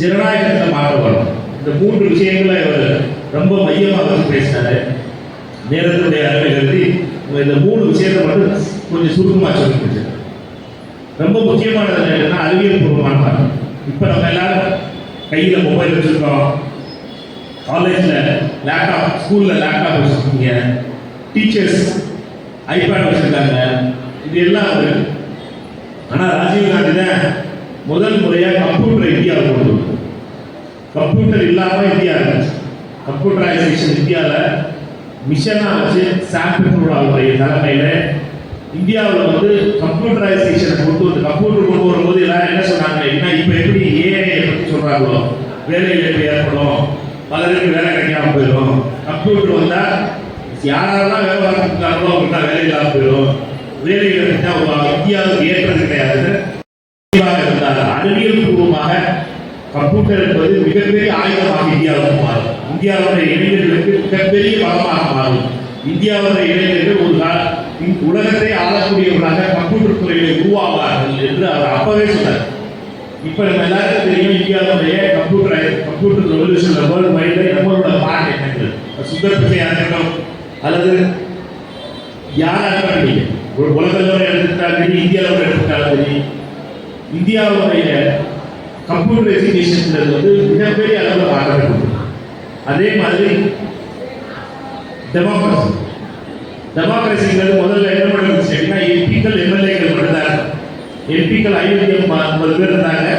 ஜனநாயகத்தில் மாற்றம் வரும் இந்த மூன்று விஷயங்களை அவர் ரொம்ப மையமாக வச்சு பேசினாரு. நேரத்தினுடைய அருமை கருதி இந்த மூணு விஷயத்தை மட்டும் கொஞ்சம் சுருக்கமாக சொல்லி முடிச்சிருக்கேன் ரொம்ப முக்கியமானது என்னன்னா அறிவியல் பூர்வமான மாற்றம். இப்போ நம்ம எல்லாரும் கையில் மொபைல் வச்சுருக்கோம். காலேஜில் லேப்டாப் ஸ்கூலில் லேப்டாப் வச்சுருக்கீங்க. டீச்சர்ஸ் ஐபேட் வச்சுருக்காங்க. இது எல்லாம் ஆனால் ராஜீவ் காந்தி தான் முதல் முறையாக கம்ப்யூட்டர் இந்தியா கொண்டு கம்ப்யூட்டர் இல்லாமல் இந்தியா கம்ப்யூட்டரைசேஷன் இந்தியாவில் மிஷனாக வச்சு சாம் தலைமையில் இந்தியாவில் வந்து கம்ப்யூட்டரைசேஷனை கொண்டு வந்து கம்ப்யூட்டர் கொண்டு வரும்போது எல்லாரும் என்ன சொன்னாங்க என்ன இப்போ எப்படி ஏஐ பற்றி சொல்கிறாங்களோ வேலை இழப்பு ஏற்படும். பலருக்கு வேலை கிடைக்காம போயிடும். கம்ப்யூட்டர் வந்தால் யாரெல்லாம் வேலை பார்த்துருக்காங்களோ அப்படின்னா வேலை இல்லாமல் போயிடும். வேலை இழப்புனா இந்தியாவுக்கு ஏற்றது கிடையாது தெளிவாக இருந்தார் அறிவியல் பூர்வமாக கம்ப்யூட்டர் என்பது மிகப்பெரிய ஆயுதமாக இந்தியாவுக்கு மாறும். இந்தியாவுடைய இளைஞர்களுக்கு மிகப்பெரிய பலமாக மாறும். இந்தியாவுடைய இளைஞர்கள் ஒரு நாள் உலகத்தை ஆளக்கூடியவர்களாக கம்ப்யூட்டர் துறையில உருவாவார்கள் என்று அவர் அப்பவே சொன்னார். இப்ப நம்ம எல்லாருக்கும் தெரியும் இந்தியாவுடைய கம்ப்யூட்டர் கம்ப்யூட்டர் ரெவல்யூஷன் வேர்ல்டு வைட்ல நம்மளோட பார்ட் என்னது சுந்தர் பிச்சையா இருக்கட்டும் அல்லது யாரா இருக்கட்டும் ஒரு உலகத்தில் எடுத்துட்டாலும் சரி இந்தியாவில் எடுத்துக்கிட்டாலும் சரி இந்தியாவுடைய கம்ப்யூட்டர் எஜுகேஷன்ன்றது வந்து மிகப்பெரிய அளவில் மாற்றத்தை அதே மாதிரி டெமோக்ரஸி டெமோக்ரஸிங்கிறது முதல்ல என்ன பண்ணுச்சு அப்படின்னா எம்பிக்கள் எம்எல்ஏக்கள் மட்டும்தான் எம்பிக்கள் ஐநூத்தி ஐம்பது பேர் இருந்தாங்க.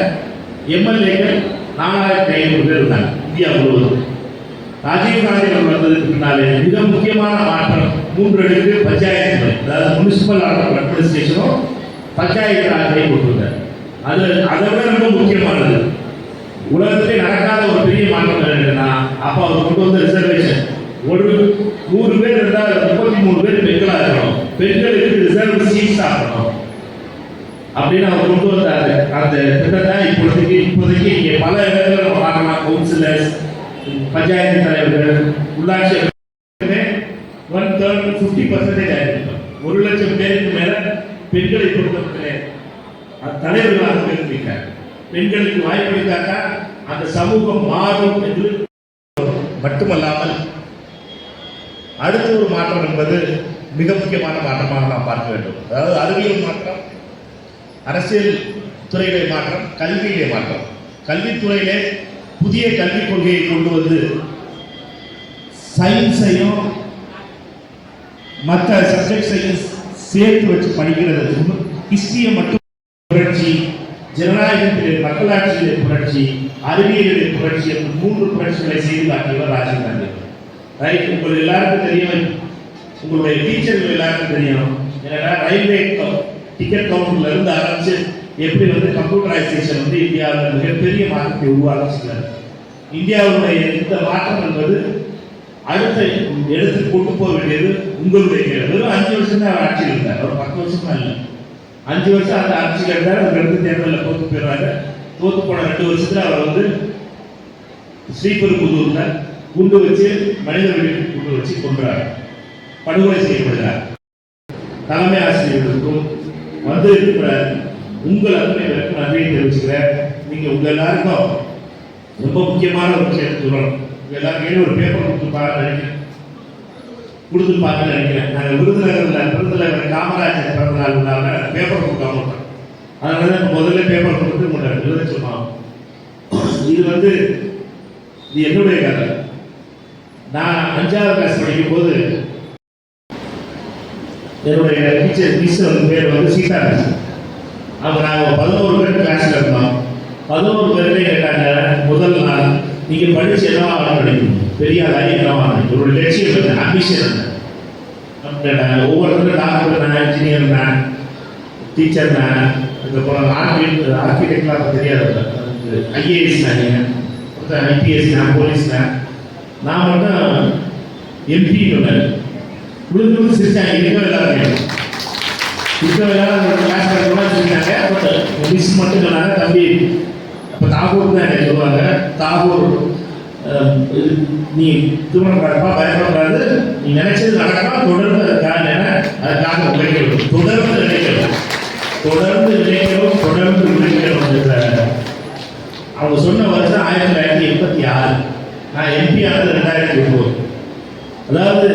எம்எல்ஏக்கள் நாலாயிரத்தி ஐநூறு பேர் இருந்தாங்க இந்தியா முழுவதும். ராஜீவ்காந்தி அவர்கள் வந்ததுக்கு பின்னாலே மிக முக்கியமான மாற்றம் மூன்று அடுக்கு பஞ்சாயத்து அதாவது முனிசிபல் அட்மினிஸ்ட்ரேஷனும் பஞ்சாயத்து ராஜை கொண்டிருந்தார் அது அதை விட ரொம்ப முக்கியமானது. உலகத்திலே நடக்காத ஒரு பெரிய மாற்றம் என்னன்னா அப்ப அவர் கொண்டு வந்த ரிசர்வேஷன் ஒரு நூறு பேர் இருந்தால் முப்பத்தி மூணு பேர் பெண்களாக இருக்கணும். பெண்களுக்கு ரிசர்வ் சீட்ஸ் ஆகணும் அப்படின்னு அவர் கொண்டு வந்தாரு. அந்த திட்டத்தை இப்போதைக்கு இப்போதைக்கு இங்கே பல இடங்களில் நம்ம பார்க்கலாம். கவுன்சிலர்ஸ் பஞ்சாயத்து தலைவர்கள் உள்ளாட்சி ஒன் தேர்ட் ஃபிஃப்டி பர்சன்டேஜ் ஆகிருக்கோம் ஒரு லட்சம் பேருக்கு மேல பெண்களை பொறுத்தவரை தலைவர்களாக தெரிவிக்கிறார் பெண்களுக்கு வாய்ப்பளித்தாக்கா அந்த சமூகம் மாறும் என்று மட்டுமல்லாமல் அடுத்த ஒரு மாற்றம் என்பது மிக முக்கியமான மாற்றமாக நாம் பார்க்க வேண்டும். அதாவது அறிவியல் மாற்றம் அரசியல் துறையிலே மாற்றம் கல்வியிலே மாற்றம். கல்வித்துறையிலே புதிய கல்விக் கொள்கையை கொண்டு வந்து சயின்ஸையும் மற்ற சப்ஜெக்ட்ஸையும் சேர்த்து வச்சு படிக்கிறது. ஹிஸ்டரியை மட்டும் புரட்சி ஜனநாயகத்திலே மக்களாட்சியிலே புரட்சி அறிவியலிலே புரட்சி என்று மூன்று புரட்சிகளை செய்து காட்டியவர் ராஜீவ் காந்தி ரைட் உங்கள் எல்லாருக்கும் தெரியும். உங்களுடைய டீச்சர்கள் எல்லாருக்கும் தெரியும். ஏன்னா ரயில்வே டிக்கெட் கவுண்டர்ல இருந்து ஆரம்பிச்சு எப்படி வந்து கம்ப்யூட்டரைசேஷன் வந்து இந்தியாவில் மிகப்பெரிய மாற்றத்தை உருவாக்கிச்சிருக்காரு இந்தியாவுடைய இந்த மாற்றம் என்பது அடுத்த எடுத்து கொண்டு போக வேண்டியது உங்களுடைய வெறும் அஞ்சு வருஷம் தான் ஆட்சி இருந்தார். ஒரு பத்து வருஷம் தான் இல்லை. அஞ்சு வருஷம் அந்த ஆட்சியில் இருந்தார் அவர் ரெண்டு தேர்தலில் தோத்து போயிடுறாங்க தோத்து போன ரெண்டு வருஷத்துல அவர் வந்து ஸ்ரீபெரும்புதூர்ல குண்டு வச்சு மனித வெடிக்கு குண்டு வச்சு கொன்றார். படுகொலை செய்யப்படுகிறார். தலைமை ஆசிரியர்களுக்கும் வந்து இருக்கிற உங்கள் அத்தனைவருக்கும் நன்றியை தெரிவிச்சுக்கிறேன். நீங்க உங்க எல்லாருக்கும் ரொம்ப முக்கியமான ஒரு விஷயத்தை சொல்லணும். உங்க ஒரு பேப்பர் கொடுத்துருப்பாங்க நினைக்கிறேன். கொடுத்துருப்பாங்கன்னு நினைக்கிறேன். நாங்கள் விருதுநகரில் விருதுநகர் காமராஜர் பிறந்த நாள் விழாவில் பேப்பர் கொடுக்காம விட்டோம் அதனால தான் முதல்ல பேப்பர் கொடுத்து உங்களை எழுத சொன்னோம். இது வந்து இது என்னுடைய கதை. நான் அஞ்சாவது கிளாஸ் படிக்கும் போது என்னுடைய டீச்சர் மிஸ் வந்து பேர் வந்து சீதா அவங்க நாங்கள் பதினோரு பேர் கிளாஸில் இருந்தோம். பதினோரு பேர்லேயே கேட்டாங்க முதல் நாள் நீங்கள் படிச்சு என்ன ஆகணும் நினைக்கணும். பெரிய ஆளாகி என்ன ஒரு லட்சியம் இருந்தேன் அம்பிஷன் இருந்தேன் ஒவ்வொருத்தரும் டாக்டர் நான் இன்ஜினியர் நான் டீச்சர் நான் அதுக்கப்புறம் ஆர்கிடெக்ட் ஆர்கிடெக்ட்லாம் தெரியாது. ஐஏஎஸ் நான் ஒருத்தன் ஐபிஎஸ் நான் போலீஸ் நான். நான் மட்டும் எம்பி சொன்னேன் விழுந்து விழுந்து சிரிச்சாங்க. இருக்க எல்லாரும் இருக்க எல்லாரும் கிளாஸ் கூட சிரிச்சாங்க. பட் மிஸ் மட்டும் சொன்னாங்க. தம்பி இப்போ தாகூர்னு தான் எனக்கு சொல்லுவாங்க. தாகூர் நீ திருமணம் நடப்பா பயப்படக்கூடாது நீ நினைச்சது நடக்கா தொடர்ந்து அதுக்காக அதுக்காக உழைக்கணும் தொடர்ந்து நினைக்கணும் தொடர்ந்து நினைக்கணும் தொடர்ந்து உழைக்கணும் அவங்க சொன்ன வருஷம் ஆயிரத்தி தொள்ளாயிரத்தி எண்பத்தி ஆறு. நான் எம்பி ஆனது ரெண்டாயிரத்தி ஒன்பது. அதாவது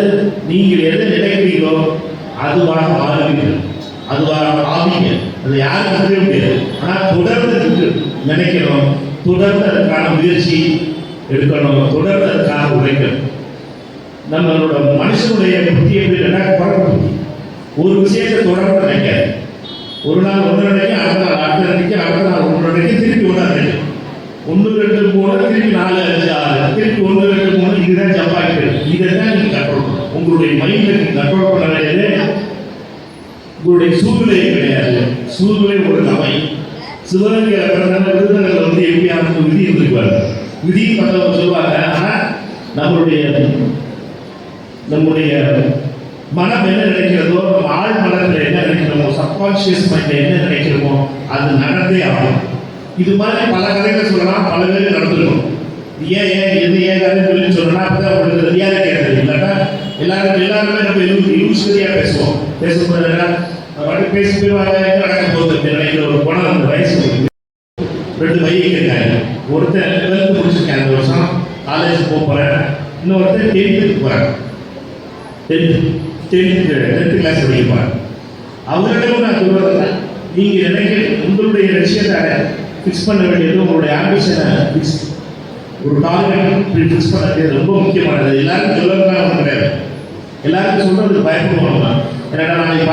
நீங்கள் எதை நினைக்கிறீங்களோ அதுவாக மாறுவீர்கள் அதுவாக ஆவீங்க அது யாரும் கருத முடியாது. ஆனால் தொடர்ந்து இருக்கு. நினைக்கணும் தொடர்ந்து அதற்கான முயற்சி எடுக்கணும். தொடர்ந்து அதற்காக உழைக்கணும். நம்மளோட மனுஷனுடைய புத்தி எப்படி இல்லைன்னா புத்தி ஒரு விஷயத்தை தொடர்ந்து நினைக்காது. ஒரு நாள் ஒன்று நினைக்கும் அடுத்த நாள் அடுத்த நினைக்கும் அடுத்த நாள் ஒன்று நினைக்கும் திருப்பி ஒன்றா நினைக்கும். ஒன்று ரெண்டு மூணு திருப்பி நாலு அஞ்சு ஆறு. திருப்பி ஒன்று ரெண்டு மூணு இதுதான் ஜம்ப் இதை தான் நீங்கள் கண்ட்ரோல் உங்களுடைய மைண்டை நீங்கள் கண்ட்ரோல் பண்ண வேண்டியது உங்களுடைய சூழ்நிலை கிடையாது. சூழ்நிலை ஒரு அவை சிவகங்கையில் பிறந்தாங்க விருதுநகரில் வந்து எப்படி அவனுக்கு விதி இருந்திருப்பாரு விதி பத்தவங்க சொல்லுவாங்க ஆனால் நம்மளுடைய நம்முடைய மனம் என்ன நினைக்கிறதோ நம்ம ஆழ் மனத்தில் என்ன நினைக்கிறோமோ சப்கான்சியஸ் மைண்டில் என்ன நினைக்கிறோமோ அது நடந்தே ஆகும். இது மாதிரி பல கதைகள் சொல்லலாம் பல பேர் நடந்திருக்கும். ஏன் ஏன் எது ஏன் கதை சொல்லி சொல்லலாம் அப்பதான் உங்களுக்கு ரியாலிட்டி கிடையாது இல்லாட்டா எல்லாரும் எல்லாருமே நம்ம யூஸ்வலியாக பேசுவோம். பேசும்போது என்ன பேசி போயிடுவாங்க நடக்க ஒரு குணம் அந்த வயசு ரெண்டு பையன் இருக்காங்க ஒருத்தன் டுவெல்த்து முடிச்சிருக்கேன் அந்த வருஷம் காலேஜ் போக போகிறேன் இன்னொருத்தன் டென்த்துக்கு போகிறேன் டென்த்து டென்த்து டென்த்து கிளாஸ் படிக்க போகிறேன் நான் சொல்வது நீங்கள் நினைக்கிற உங்களுடைய லட்சியத்தை ஃபிக்ஸ் பண்ண வேண்டியது உங்களுடைய ஆம்பிஷனை ஃபிக்ஸ் ஒரு டார்கெட் ஃபிக்ஸ் பண்ண ரொம்ப முக்கியமானது எல்லாருக்கும் சொல்லலாம் ஒன்றும் கிடையாது எல்லாருக்கும் சொல்றது பயப்படுவாங்க என்னடா நாளைக்கு